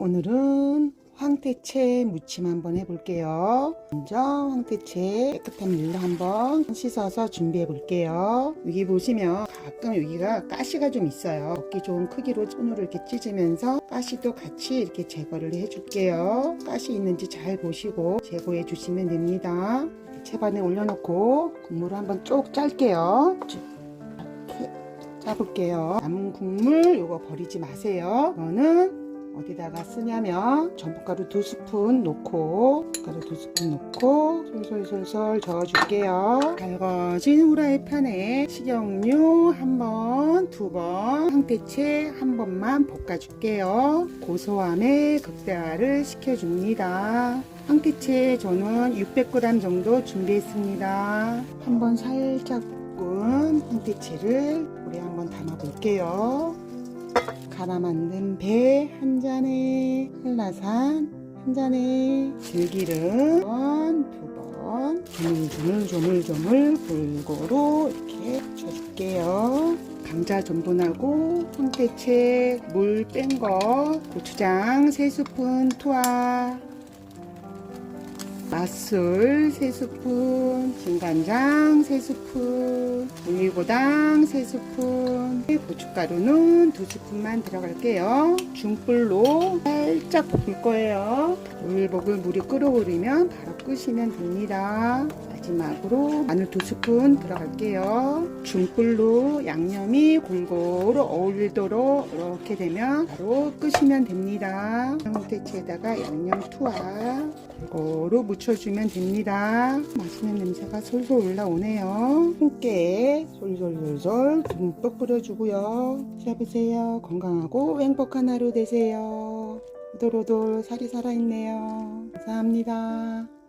오늘은 황태채 무침 한번 해볼게요. 먼저 황태채 깨끗한 물로 한번 씻어서 준비해 볼게요. 여기 보시면 가끔 여기가 가시가 좀 있어요. 먹기 좋은 크기로 손으로 이렇게 찢으면서 가시도 같이 이렇게 제거를 해줄게요. 가시 있는지 잘 보시고 제거해 주시면 됩니다. 채반에 올려놓고 국물을 한번 쭉 짤게요. 이렇게 짜볼게요. 남은 국물 요거 버리지 마세요. 이거는 어디다가 쓰냐면 전분가루 두 스푼 넣고 가루 두 스푼 넣고 솔솔솔솔 저어줄게요. 달궈진 후라이팬에 식용유 한 번, 두 번, 황태채 한 번만 볶아줄게요. 고소함에 극대화를 시켜줍니다. 황태채 저는 600g 정도 준비했습니다. 한번 살짝 볶은 황태채를 물에 한번 담아 볼게요. 갈아 만든 배 한 잔에 한라산 한 잔에 들기름 두번 조물조물 조물조물 골고루 이렇게 쳐줄게요. 감자 전분하고 황태채 물 뺀 거 고추장 3스푼 투하 맛술 3스푼, 진간장 3스푼, 올리고당 3스푼, 고춧가루는 2스푼만 들어갈게요. 중불로 살짝 볶을 거예요. 보글보글 물이 끓어오르면 바로 끄시면 됩니다. 마지막으로 마늘 2스푼 들어갈게요. 중불로 양념이 골고루 어울리도록 이렇게 되면 바로 끄시면 됩니다. 황태채에다가 양념 투하 골고루 묻 혀주면 됩니다. 맛있는 냄새가 솔솔 올라오네요. 함께 솔솔솔솔 듬뿍 뿌려주고요. 드셔보세요. 건강하고 행복한 하루 되세요. 오돌오돌 살이 살아있네요. 감사합니다.